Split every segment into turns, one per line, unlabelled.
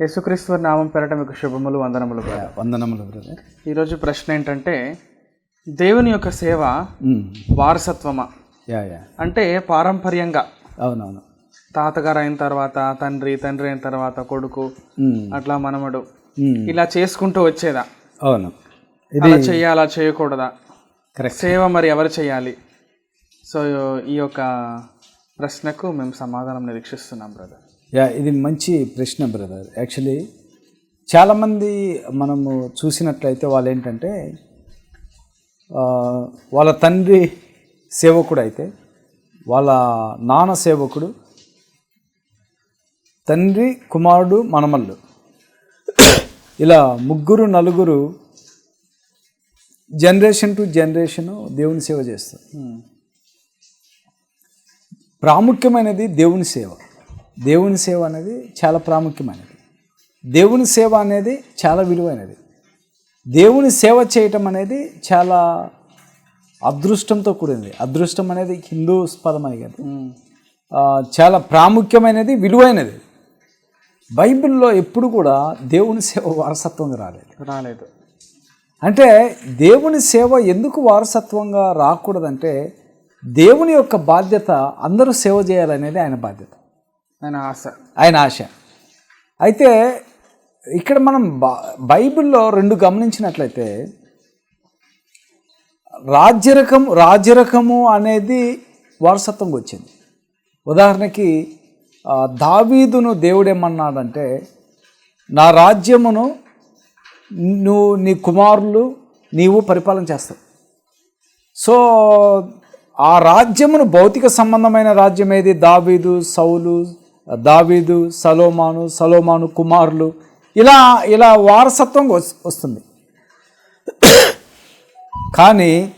యేసుక్రీస్తు నామం పేరట మీకు శుభములు వందనములు.
వందనములు బ్రదర్.
ఈరోజు ప్రశ్న ఏంటంటే దేవుని యొక్క సేవ వారసత్వమా?
Yeah yeah.
అంటే పారంపర్యంగా.
అవునవును.
తాతగారు అయిన తర్వాత తండ్రి తండ్రి అయిన తర్వాత కొడుకు అట్లా మనమడు. ఇలా చేసుకుంటూ వచ్చేదా?
అవును. ఇది
అలా చేయాలా చేయకూడదా? సేవ మరి ఎవరు చేయాలి? సో ఈ యొక్క ప్రశ్నకు మేము సమాధానం నిరీక్షిస్తున్నాం బ్రదర్.
యా ఇది మంచి ప్రశ్న బ్రదర్. యాక్చువల్లీ చాలామంది మనము చూసినట్లయితే వాళ్ళు ఏంటంటే వాళ్ళ తండ్రి సేవకుడు అయితే వాళ్ళ నాన్న సేవకుడు తండ్రి కుమారుడు మనమల్లు. ఇలా ముగ్గురు నలుగురు జనరేషన్ టు జనరేషను దేవుని సేవ చేస్తారు. ప్రాముఖ్యమైనది దేవుని సేవ. దేవుని సేవ అనేది చాలా ప్రాముఖ్యమైనది. దేవుని సేవ అనేది చాలా విలువైనది. దేవుని సేవ చేయటం అనేది చాలా అదృష్టంతో కూడింది అదృష్టం అనేది హిందూ పదం అని కాదు చాలా ప్రాముఖ్యమైనది విలువైనది. బైబిల్లో ఎప్పుడు కూడా దేవుని సేవ వారసత్వంగా రాలేదు.
రాలేదు.
అంటే దేవుని సేవ ఎందుకు వారసత్వంగా రాకూడదంటే దేవుని యొక్క బాధ్యత అందరూ సేవ చేయాలనేది ఆయన బాధ్యత.
ఆయన ఆశ.
ఆయన ఆశ. అయితే ఇక్కడ మనం బా బైబిల్లో రెండు గమనించినట్లయితే రాజ్యరకం రాజ్యరకము అనేది వారసత్వంగా వచ్చింది. ఉదాహరణకి దావీదును దేవుడేమన్నాడంటే నా రాజ్యమును నువ్వు నీ కుమారులు నీవు పరిపాలన చేస్తావు. సో ఆ రాజ్యమును భౌతిక సంబంధమైన రాజ్యం ఏది? దావీదు సౌలు దావీదు సలోమాను సలోమాను కుమారులు. ఇలా ఇలా వారసత్వం వస్తుంది. కానీ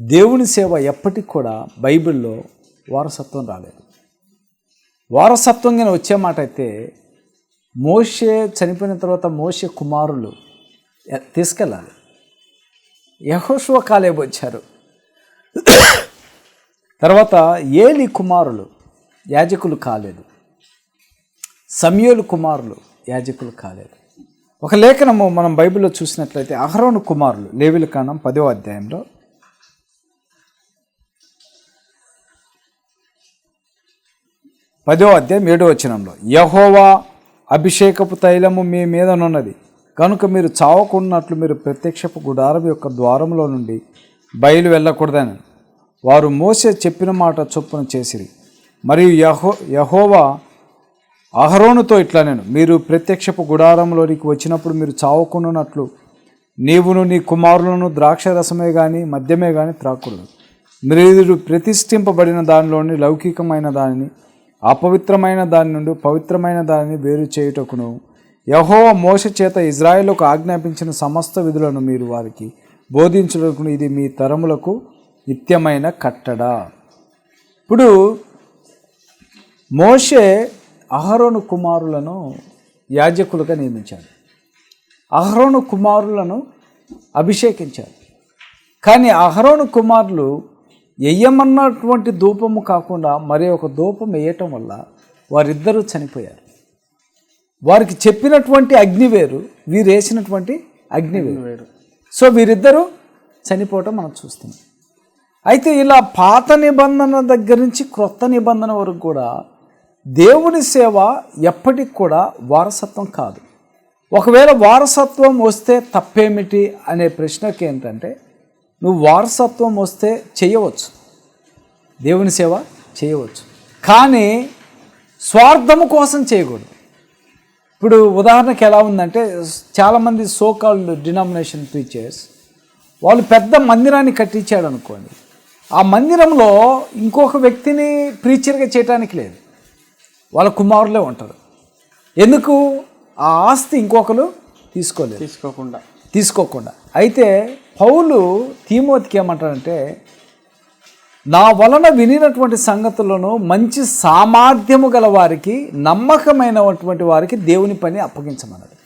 దేవుని సేవ ఎప్పటికి కూడా బైబిల్లో వారసత్వం రాలేదు. వారసత్వంగా వచ్చే మాట అయితే మోషే చనిపోయిన తర్వాత మోషే కుమారులు తీసుకెళ్ళాలి. యహోషువ కాలేబు వచ్చారు తర్వాత ఏలి కుమారులు యాజకులు కాలేదు. సమయోలు కుమారులు యాజకులు కాలేదు. ఒక లేఖనము మనం బైబిల్లో చూసినట్లయితే అహరోను కుమారులు లేవిల కాండం పదో అధ్యాయంలో. పదో అధ్యాయం ఏడో వచనంలో యహోవా అభిషేకపు తైలము మీ మీదనున్నది. కనుక మీరు చావకున్నట్లు మీరు ప్రత్యక్షపు గుడారం యొక్క ద్వారంలో నుండి బయలు వెళ్ళకూడదని. వారు మోసే చెప్పిన మాట చొప్పున చేసిరి. మరియు యహో యహోవా అహరోనుతో ఇట్లా నేను మీరు ప్రత్యక్షపు గుడారంలోనికి వచ్చినప్పుడు మీరు చావకున్నట్లు నీవును నీ కుమారులను ద్రాక్ష రసమే కానీ మద్యమే కానీ త్రాకూడదు మీరు ప్రతిష్ఠింపబడిన దానిలోని లౌకికమైన దానిని అపవిత్రమైన దాని నుండి పవిత్రమైన దానిని వేరు చేయుటకును. యహోవ మోస చేత ఇజ్రాయెల్కు ఆజ్ఞాపించిన సమస్త విధులను మీరు వారికి బోధించుటకును ఇది మీ తరములకు నిత్యమైన కట్టడ. ఇప్పుడు మోషే అహరోను కుమారులను యాజకులుగా నియమించాడు. అహరోను కుమారులను అభిషేకించాడు. కానీ అహరోను కుమారులు ఎయ్యమన్నటువంటి ధూపము కాకుండా మరి ఒక ధూపం వేయటం వల్ల వారిద్దరూ చనిపోయారు. వారికి చెప్పినటువంటి అగ్ని వేరు వీరు వేసినటువంటి అగ్ని వేరు.
వేరు.
సో వీరిద్దరూ చనిపోవటం మనం చూస్తున్నాం. అయితే ఇలా పాత నిబంధన దగ్గర నుంచి క్రొత్త నిబంధన వరకు కూడా దేవుని సేవ ఎప్పటికి కూడా వారసత్వం కాదు. ఒకవేళ వారసత్వం వస్తే తప్పేమిటి అనే ప్రశ్నకి ఏంటంటే నువ్వు వారసత్వం వస్తే చేయవచ్చు. దేవుని సేవ చేయవచ్చు. కానీ స్వార్థము కోసం చేయకూడదు. ఇప్పుడు ఉదాహరణకి ఎలా ఉందంటే చాలామంది సోకాల్డ్ డినామినేషన్ టీచర్స్ వాళ్ళు పెద్ద మందిరాన్ని కట్టించాడు అనుకోండి ఆ మందిరంలో ఇంకొక వ్యక్తిని ప్రీచర్గా చేయటానికి లేదు. వాళ్ళ కుమారులే ఉంటారు. ఎందుకు? ఆ ఆస్తి ఇంకొకరు తీసుకోలేదు.
తీసుకోకుండా.
తీసుకోకుండా. అయితే పౌలు తీమోతికి ఏమంటాడంటే నా వలన వినినటువంటి సంగతులను మంచి సామర్థ్యము గల వారికి నమ్మకమైనటువంటి వారికి దేవుని పని అప్పగించమన్నాడు.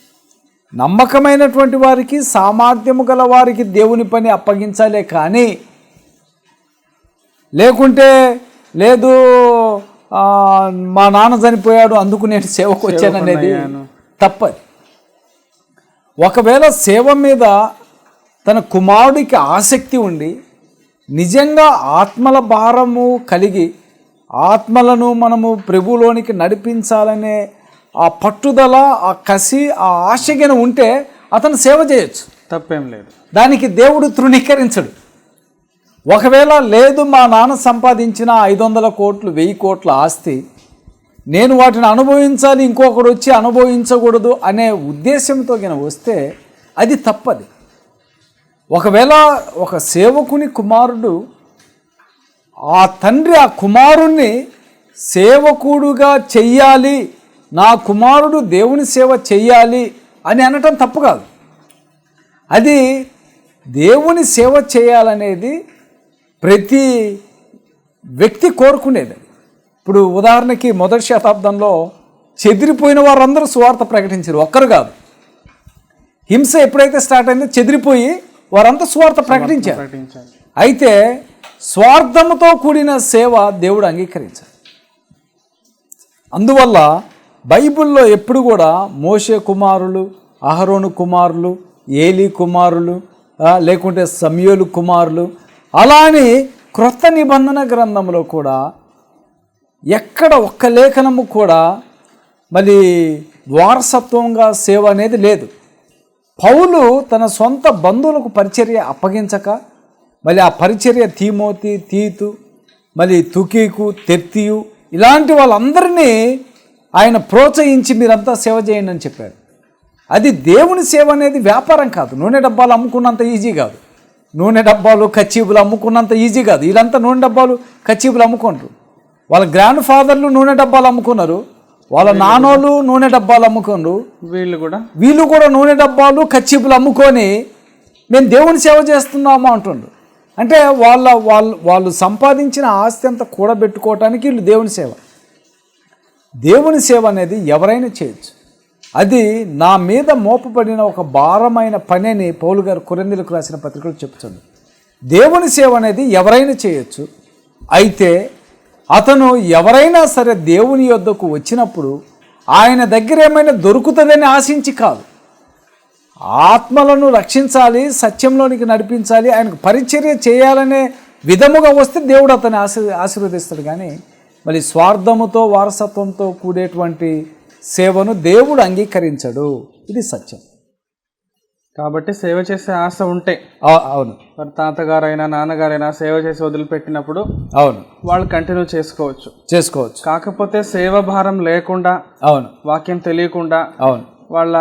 నమ్మకమైనటువంటి వారికి సామర్థ్యము గల వారికి దేవుని పని అప్పగించాలే కానీ లేకుంటే లేదు మా నాన్న చనిపోయాడు అందుకు నేను సేవకు వచ్చాననేది తప్పది. ఒకవేళ సేవ మీద తన కుమారుడికి ఆసక్తి ఉండి నిజంగా ఆత్మల భారము కలిగి ఆత్మలను మనము ప్రభులోనికి నడిపించాలనే ఆ పట్టుదల ఆ కసి ఆ ఆశగిన ఉంటే అతను సేవ చేయొచ్చు.
తప్పేం లేదు.
దానికి దేవుడు తృణీకరించడు. ఒకవేళ లేదు మా నాన్న సంపాదించిన ఐదు వందల కోట్లు వెయ్యి కోట్ల ఆస్తి నేను వాటిని అనుభవించాలి ఇంకొకడు వచ్చి అనుభవించకూడదు అనే ఉద్దేశంతో గిన వస్తే అది తప్పది. ఒకవేళ ఒక సేవకుని కుమారుడు ఆ తండ్రి ఆ కుమారుణ్ణి సేవకుడుగా చెయ్యాలి నా కుమారుడు దేవుని సేవ చెయ్యాలి అని అనటం తప్పు కాదు. అది దేవుని సేవ చేయాలనేది ప్రతి వ్యక్తి కోరుకునేది. ఇప్పుడు ఉదాహరణకి మొదటి శతాబ్దంలో చెదిరిపోయిన వారందరూ సువార్త ప్రకటించారు. ఒక్కరు కాదు. హింస ఎప్పుడైతే స్టార్ట్ అయిందో చెదిరిపోయి వారంతా సువార్త ప్రకటించారు. అయితే స్వార్థముతో కూడిన సేవ దేవుడు అంగీకరించాడు అందువల్ల బైబిల్లో ఎప్పుడు కూడా మోషే కుమారులు అహరోను కుమారులు ఏలి కుమారులు లేకుంటే సమయోలు కుమారులు అలా అని క్రొత్త నిబంధన గ్రంథంలో కూడా ఎక్కడ ఒక్క లేఖనము కూడా మరి వారసత్వంగా సేవ అనేది లేదు. పౌలు తన సొంత బంధువులకు పరిచర్య అప్పగించక మళ్ళీ ఆ పరిచర్య తీమోతి తీతు మళ్ళీ తుకీకు తెర్తియు ఇలాంటి వాళ్ళందరినీ ఆయన ప్రోత్సహించి మీరంతా సేవ చేయండి అని చెప్పాడు. అది దేవుని సేవ అనేది వ్యాపారం కాదు. నూనె డబ్బాలు అమ్ముకున్నంత ఈజీ కాదు. నూనె డబ్బాలు కచ్చీపులు అమ్ముకున్నంత ఈజీ కాదు. వీళ్ళంతా నూనె డబ్బాలు కచ్చీపులు అమ్ముకుంటారు వాళ్ళ గ్రాండ్ ఫాదర్లు నూనె డబ్బాలు అమ్ముకున్నారు. వాళ్ళ నాన్నోళ్ళు నూనె డబ్బాలు అమ్ముకున్నారు
వీళ్ళు కూడా
వీళ్ళు కూడా నూనె డబ్బాలు కచ్చిపులు అమ్ముకొని మేము దేవుని సేవ చేస్తున్నాము అంటుండ్రు. అంటే వాళ్ళ వాళ్ళు వాళ్ళు సంపాదించిన ఆస్తి అంతా కూడబెట్టుకోవటానికి వీళ్ళు దేవుని సేవ. దేవుని సేవ అనేది ఎవరైనా చేయొచ్చు. అది నా మీద మోపబడిన ఒక భారమైన పని అని పౌలు గారు కొరిందులకు రాసిన పత్రికలు చెప్తుంది. దేవుని సేవ అనేది ఎవరైనా చేయొచ్చు. అయితే అతను ఎవరైనా సరే దేవుని యొద్దకు వచ్చినప్పుడు ఆయన దగ్గర ఏమైనా దొరుకుతుందని ఆశించి కాదు. ఆత్మలను రక్షించాలి సత్యంలోనికి నడిపించాలి ఆయనకు పరిచర్య చేయాలనే విధముగా వస్తే దేవుడు అతన్ని ఆశీ ఆశీర్వదిస్తాడు. కానీ మళ్ళీ స్వార్థముతో వారసత్వంతో కూడేటువంటి సేవను దేవుడు అంగీకరించడు. ఇది సత్యం.
కాబట్టి సేవ చేసే ఆశ ఉంటే
అవు- అవును.
మరి తాతగారైనా నాన్నగారైనా సేవ చేసి వదిలిపెట్టినప్పుడు
అవును.
వాళ్ళు కంటిన్యూ చేసుకోవచ్చు.
చేసుకోవచ్చు.
కాకపోతే సేవ భారం లేకుండా
అవును.
వాక్యం తెలియకుండా
అవును.
వాళ్ళ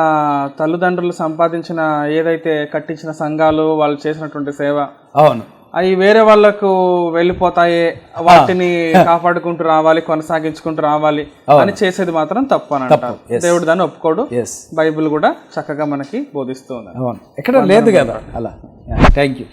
తల్లిదండ్రులు సంపాదించిన ఏదైతే కట్టించిన సంఘాలు వాళ్ళు చేసినటువంటి సేవ
అవును.
అవి వేరే వాళ్ళకు వెళ్ళిపోతాయి వాటిని కాపాడుకుంటూ రావాలి కొనసాగించుకుంటూ రావాలి అని చేసేది మాత్రం తప్పు అని అంటారు. దేవుడు దాన్ని ఒప్పుకోడు. బైబిల్ కూడా చక్కగా మనకి బోధిస్తూ ఉంది
అవును. ఎక్కడ లేదు కదా. అలా. Thank you